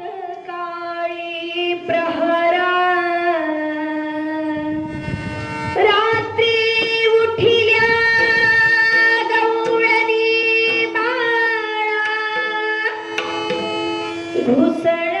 काळी प्रहरा राठिया दौरा घुस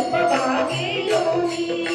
எப்ப பாவேலோ நீ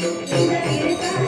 Thank you.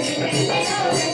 やった